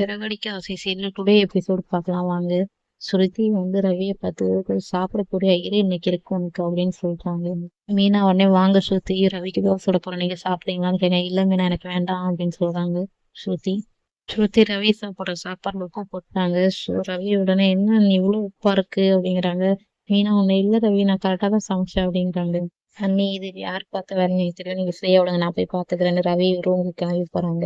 சிறகடிக்க ஆசை. Serial today episode பார்க்கலாம் வாங்க. ஸ்ருதி வந்து ரவியை பார்த்து சாப்பிடக்கூடிய ஐயர் இன்னைக்கு இருக்கு உனக்கு அப்படின்னு சொல்லிட்டாங்க. மீனா உடனே வாங்க ஸ்ருதி ரவிக்கு தோசை சொல்ல போறேன் நீங்க சாப்பிட்றீங்களான்னு கேட்க இல்லை மீனா எனக்கு வேண்டாம் அப்படின்னு சொல்றாங்க ஸ்ருதி ஸ்ருதி ரவி சாப்பிட்ற சாப்பாடு உப்பு போட்டாங்க. சு- ரவி உடனே என்ன இவ்வளோ இவ்வளவு உப்பா இருக்கு? அப்படிங்கிறாங்க. மீனா ஒண்ணு இல்லை ரவி நான் கரெக்டா தான் சமைச்சேன் அப்படிங்கிறாங்க அண்ணி இது யார் பார்த்த வேலை எனக்கு தெரியும் நீங்கள் ஃப்ரீயாக விடுங்க நான் போய் பார்த்துக்கிறேன்னு ரவி ரூமுக்கு கிளம்பி போறாங்க.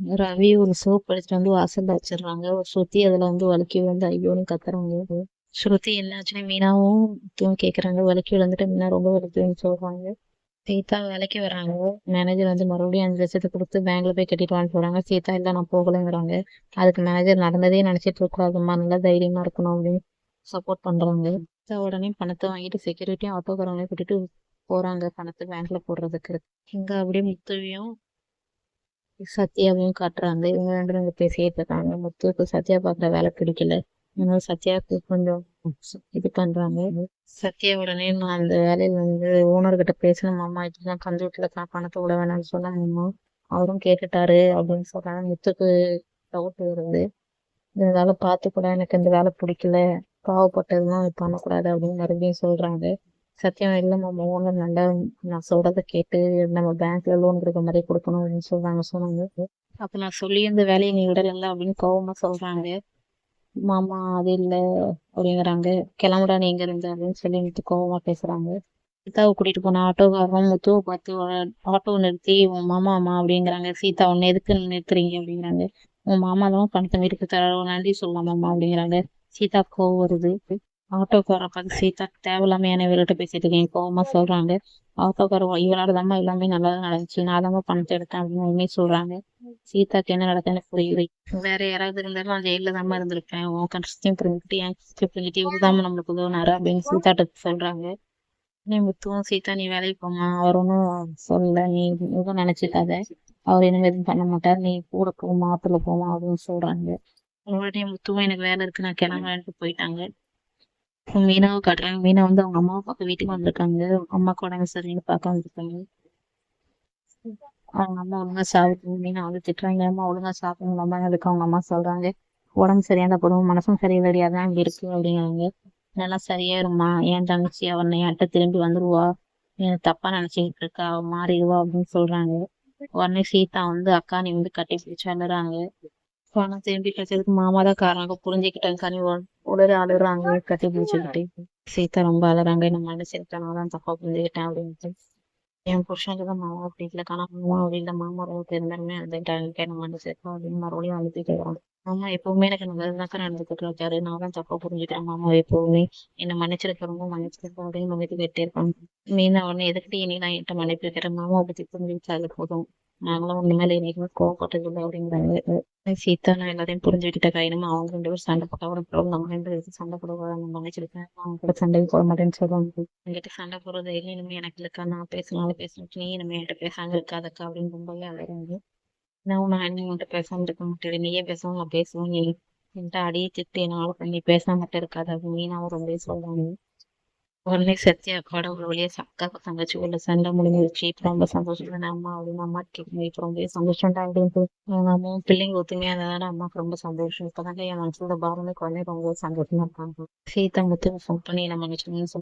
ரவி ஒரு சோப் எடுத்துட்டு வந்து வாசல்ல வச்சிடுறாங்க. ஒரு ஸ்ருதி அதுல வந்து வலிக்கி வந்து ஐயோன்னு கத்துறாங்க. ஸ்ருதி என்னாச்சுன்னா மீனாவும் முத்துவும் கேக்குறாங்க. வலிக்கி விழுந்துட்டு மீனா ரொம்ப வலிக்குதுன்னு சொல்றாங்க. சீதா வேலைக்கு வராங்க மேனேஜர் வந்து மறுபடியும் அஞ்சு லட்சத்தை கொடுத்து பேங்க்ல போய் கட்டிட்டு வான்னு சொல்றாங்க. சீதா இல்ல நான் போகலைங்கிறாங்க. அதுக்கு மேனேஜர் நடந்ததே நினைச்சிட்டு இருக்கூடாதுமா நல்லா தைரியமா இருக்கணும் அப்படின்னு சப்போர்ட் பண்றாங்க. சீதா உடனே பணத்தை வாங்கிட்டு செக்யூரிட்டியும் ஆட்டோக்காரங்களையும் கூட்டிட்டு போறாங்க. பணத்தை பேங்க்ல போடுறதுக்கு. இங்க அப்படியே முத்துவையும் சத்யாவையும் காட்டுறாங்க. இவங்க ரெண்டு ரெண்டு பேசிட்டு இருக்காங்க முத்துக்கு சத்யா பாக்குற வேலை பிடிக்கல. அதனால சத்யாவுக்கு கொஞ்சம் இது பண்றாங்க. சத்யா உடனே நான் அந்த வேலையில வந்து ஓனர் கிட்ட பேசணும் அம்மா இப்படிதான் கம்ப்யூட்டர்ல நான் பணத்தை விட வேணாம்னு சொன்னாங்க அவரும் கேட்டுட்டாரு அப்படின்னு சொல்றாங்க. முத்துக்கு டவுட் வருது. இருந்தாலும் பார்த்து கூட எனக்கு இந்த வேலை பிடிக்கல. பாவப்பட்டதுலாம் பண்ணக்கூடாது அப்படின்னு மறுபடியும் சொல்றாங்க. சத்தியம் இல்லை மாமா ஓனர் நல்லா நான் சொல்றதை கேட்டு நம்ம பேங்க்ல லோன் கொடுக்க மாதிரி கொடுக்கணும் அப்படின்னு சொல்றாங்க சொன்னாங்க. அப்போ நான் சொல்லி இந்த வேலையை நீ விடல அப்படின்னு கோவமா சொல்றாங்க. மாமா அது இல்லை அப்படிங்கிறாங்க. கிளம்புடா நீங்க இருந்து அப்படின்னு சொல்லி நிறுத்து கோவமா பேசுறாங்க. சீதாவை கூட்டிட்டு போன ஆட்டோக்காரரும் முத்துவை பார்த்து ஆட்டோ நிறுத்தி உன் மாமா அம்மா அப்படிங்கிறாங்க. சீதா உன்னை எதுக்கு நிறுத்துறீங்க? அப்படிங்கிறாங்க. உன் மாமா தான் பணத்தை வீட்டுக்கு தர நன்றி சொல்லலாம் மாமா அப்படிங்கிறாங்க. சீதா கோவம் வருது. ஆட்டோக்கார பார்த்து சீதா தேவையில்லாம என்ன இவர்கிட்ட பேசிட்டு இருக்கீங்க. கோவமா சொல்றாங்க. ஆட்டோக்கார இவனால தாம்மா எல்லாமே நல்லா நடந்துச்சு. நான் தாம்மா பணத்தை எடுத்தேன் அப்படின்னு உண்மையை சொல்றாங்க. சீதாக்கு என்ன நடக்குதுன்னு புரியல. வேற யாராவது இருந்தாலும் நான் ஜெயில தாம்மா இருந்திருப்பேன் உன் கஷ்டத்தையும் புரிஞ்சுட்டு என் கஷ்டத்தையும் புரிஞ்சுட்டு இவர் தான் நம்மளுக்கு உதவுனாரு அப்படின்னு சீதாட்ட சொல்றாங்க. நீ முத்துவும் சீதா நீ வேலைக்கு போமா அவர் ஒன்றும் சொல்லல. நீ எதுவும் நினைச்சுக்காத. அவர் இனிமே எதுவும் பண்ண மாட்டார். நீ கூட போமா ஆத்துல போமா அப்படின்னு சொல்றாங்க. உடனே முத்துவும் எனக்கு வேலை இருக்கு. நான் கிளம்புறேன்ட்டு போயிட்டாங்க. மீனாவை காட்டுறாங்க மீனா வந்து அவங்க அம்மாவை பார்க்க வீட்டுக்கு வந்திருக்காங்க. அம்மாக்கு உடம்பு சரின்னு பார்க்க வந்திருக்காங்க அவங்க அம்மா ஒழுங்கா சாப்பிடுங்க மீனா வந்து திட்டுறாங்க. அம்மா ஒழுங்கா சாப்பிடுங்க அம்மா அதுக்கு அவங்க அம்மா சொல்றாங்க. உடம்பு சரியா இருந்தா போதும் மனசும் சரியில்லடி தான் அங்க இருக்கு அப்படிங்கிறாங்க. நல்லா சரியாயிரும்மா. என் தங்கச்சி அவனை என்கிட்ட திரும்பி வந்துருவா? எனக்கு தப்பா நினைச்சுக்கிட்டு இருக்கா? அவ மாறிடுவா அப்படின்னு சொல்றாங்க. உடனே சீதா வந்து அக்கா நீ வந்து கட்டி பிடிச்சு அழுறாங்க. பணம் திரும்பி கிடைச்சதுக்கு மாமா தான் காரணம். புரிஞ்சுக்கிட்டாங்க கனி உடனே அழுறாங்க கட்டி பிடிச்சுக்கிட்டு. சீதா ரொம்ப அழுறாங்க என்ன மனுஷன் நான் தான் தப்பா புரிஞ்சுக்கிட்டேன் அப்படின்ட்டு. என் புருஷனுக்கு தான் மாமா பிடிக்கல ஆனா மாமா அப்படி இல்லை மாமா ரொம்ப பெருந்தன்மை அழுதுட்டாங்க என்ன மனுஷன் அப்படின்னு மறுபடியும் அழுது கேட்கறாங்க மாமா எப்பவுமே எனக்கு நல்லதுதான் நடந்துக்கிட்டு இருக்காரு நான் தான் தப்பா புரிஞ்சுக்கிறேன் மாமா எப்பவுமே. என்ன மன்னிச்சிருக்க ரொம்ப மன்னிச்சிருக்கேன் அப்படின்னு மன்னித்து கேட்டே இருப்பாங்க மீனா உடனே எதுக்கிட்டு இனி நான் என்கிட்ட மன்னிப்பு வைக்கிறேன் மாமா பத்தி புரிஞ்சுக்கிட்டாலே போதும். நாங்களும் ஒண்ணு மேல என்னைக்குமே கோவப்பட்டது இல்லை அப்படிங்கிறாங்க சீதா நான் எல்லாரையும் புரிஞ்சுக்கிட்ட கைனமா அவங்க ரெண்டு பேரும் சண்டை போட்டா ஒரு ப்ராப்ளம் நம்ம ரெண்டு பேரும் சண்டை போட நம்ம நினைச்சிருக்கேன் அவங்க கூட சண்டை போட மாட்டேன்னு சொல்லுவாங்க. என்கிட்ட சண்டை போடுறது இல்லை இனிமே எனக்கு இருக்கா? நான் பேசினாலும் பேசணும். நீ இனிமே என்கிட்ட பேசாம இருக்காதக்கா அப்படின்னு ரொம்பவே அழகாங்க நான் நான் என்ன உன்கிட்ட பேசாம இருக்க மாட்டேன். நீயே பேசாம நான் பேசுவேன்? நீ என்கிட்ட அடியே திட்டு என்னால பண்ணி பேசாம மட்டும் இருக்காது அப்படின்னு மீனாவும் ரொம்பவே சொல்றாங்க. உடனே சத்யா கடவுள் வழியா சக்கா தங்கச்சி உள்ள சண்டை முடிஞ்சிருச்சு. இப்ப ரொம்ப சந்தோஷம் அம்மா அப்படின்னு அம்மா கேட்குங்க இப்ப ரொம்ப சந்தோஷம்டா அப்படின்னு அவங்க அம்மாவும் பிள்ளைங்க ஒத்துமையா இருந்ததால அம்மாவுக்கு ரொம்ப சந்தோஷம். இப்பதாங்க என் மனசுல பாரமே குழந்தை ரொம்ப சந்தோஷமா இருக்காங்க. சீதா முத்து ஃபோன் பண்ணி நம்ம மன்னிச்சுன்னு